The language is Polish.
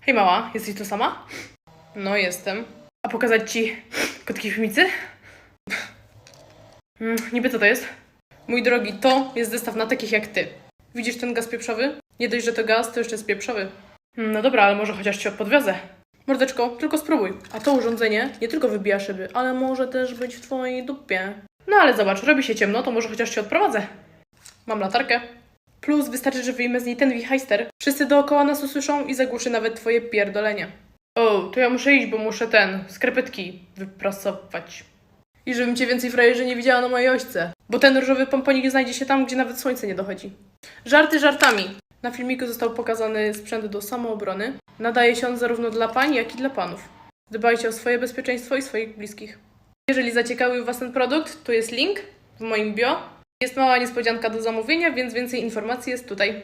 Hej mała, jesteś tu sama? No jestem. A pokazać ci kotki chmicy? Mm, niby co to jest? Mój drogi, to jest zestaw na takich jak ty. Widzisz ten gaz pieprzowy? Nie dość, że to gaz, to jeszcze jest pieprzowy. Mm, No dobra, ale może chociaż cię podwiozę. Mordeczko, tylko spróbuj. A to urządzenie nie tylko wybija szyby, ale może też być w twojej dupie. No ale zobacz, robi się ciemno, to może chociaż cię odprowadzę. Mam latarkę. Plus wystarczy, że wyjmę z niej ten wichajster. Wszyscy dookoła nas usłyszą i zagłuszy nawet twoje pierdolenie. O, to ja muszę iść, bo muszę ten, skarpetki wyprasować. I żebym cię więcej frajerzy nie widziała na mojej ośce. Bo ten różowy pomponik znajdzie się tam, gdzie nawet słońce nie dochodzi. Żarty żartami. Na filmiku został pokazany sprzęt do samoobrony. Nadaje się on zarówno dla pań, jak i dla panów. Dbajcie o swoje bezpieczeństwo i swoich bliskich. Jeżeli zaciekawił Was ten produkt, tu jest link w moim bio. Jest mała niespodzianka do zamówienia, więc więcej informacji jest tutaj.